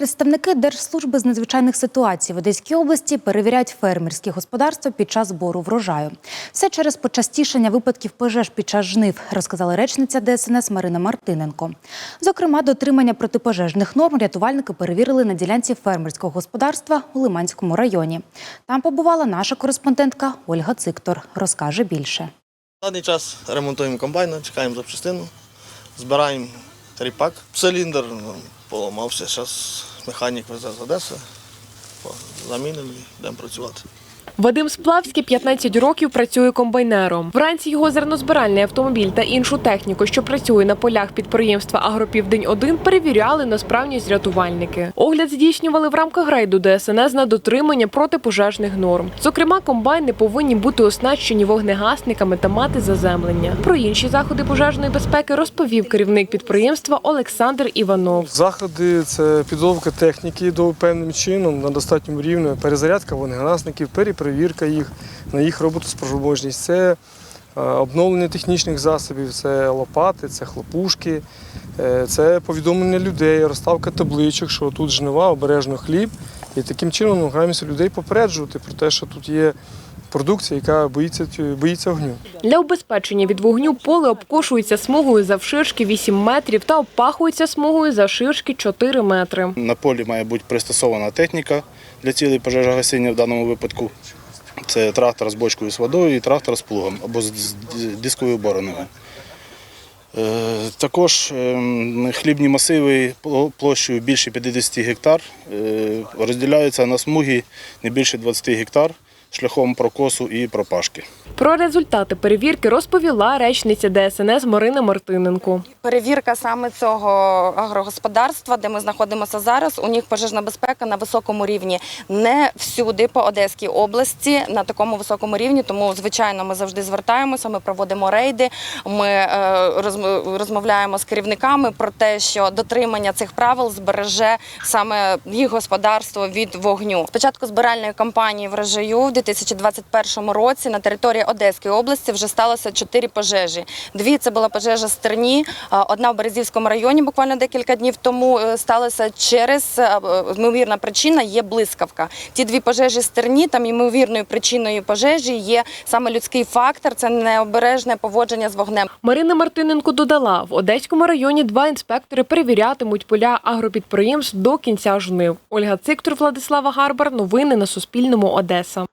Представники Держслужби з надзвичайних ситуацій в Одеській області перевіряють фермерські господарства під час збору врожаю. Все через почастішення випадків пожеж під час жнив, розказала речниця ДСНС Марина Мартиненко. Зокрема, дотримання протипожежних норм рятувальники перевірили на ділянці фермерського господарства у Лиманському районі. Там побувала наша кореспондентка Ольга Циктор. Розкаже більше. Даний час ремонтуємо комбайн, чекаємо запчастину, збираємо тріпак. Циліндр ну, поламався, зараз механік везе з Одеси, замінимо і йдемо працювати. Вадим Сплавський 15 років працює комбайнером. Вранці його зернозбиральний автомобіль та іншу техніку, що працює на полях підприємства Агропівдень 1 перевіряли на справність рятувальники. Огляд здійснювали в рамках рейду ДСНС на дотримання протипожежних норм. Зокрема, комбайни повинні бути оснащені вогнегасниками та мати заземлення. Про інші заходи пожежної безпеки розповів керівник підприємства Олександр Іванов. Заходи це підготовка техніки до певним чином на достатньому рівні, перезарядка вогнегасників, перепровірка їх на їх роботоспроможність. Це е, обновлення технічних засобів, це лопати, це хлопушки, е, це повідомлення людей, розставка табличок, що тут жнива, обережно хліб. І таким чином намагаємося людей попереджувати про те, що тут є продукція, яка боїться, боїться огню. Для убезпечення від вогню поле обкошується смугою завширшки 8 метрів та обпахується смугою завширшки 4 метри. На полі має бути пристосована техніка для цілей пожежогасіння в даному випадку. Це трактор з бочкою з водою і трактор з плугом або з дисковою бороною. Е, Також ем, хлібні масиви пло- площею більше 50 гектар е, розділяються на смуги не більше 20 гектар шляхом прокосу і пропашки. Про результати перевірки розповіла речниця ДСНС Марина Мартиненко. Перевірка саме цього агрогосподарства, де ми знаходимося зараз, у них пожежна безпека на високому рівні. Не всюди по Одеській області на такому високому рівні. Тому, звичайно, ми завжди звертаємося. Ми проводимо рейди. Ми е, розмовляємо з керівниками про те, що дотримання цих правил збереже саме їх господарство від вогню. Спочатку збиральної кампанії врожаю в 2021 році на території Одеської області вже сталося чотири пожежі. Дві це була пожежа з Терні, одна в Березівському районі буквально декілька днів тому е, сталося через е, ймовірна причина є блискавка. Ті дві пожежі з Терні, там ймовірною причиною пожежі є саме людський фактор, це необережне поводження з вогнем. Марина Мартиненко додала, в Одеському районі два інспектори перевірятимуть поля агропідприємств до кінця жнив. Ольга Циктор, Владислава Гарбар. Новини на Суспільному. Одеса.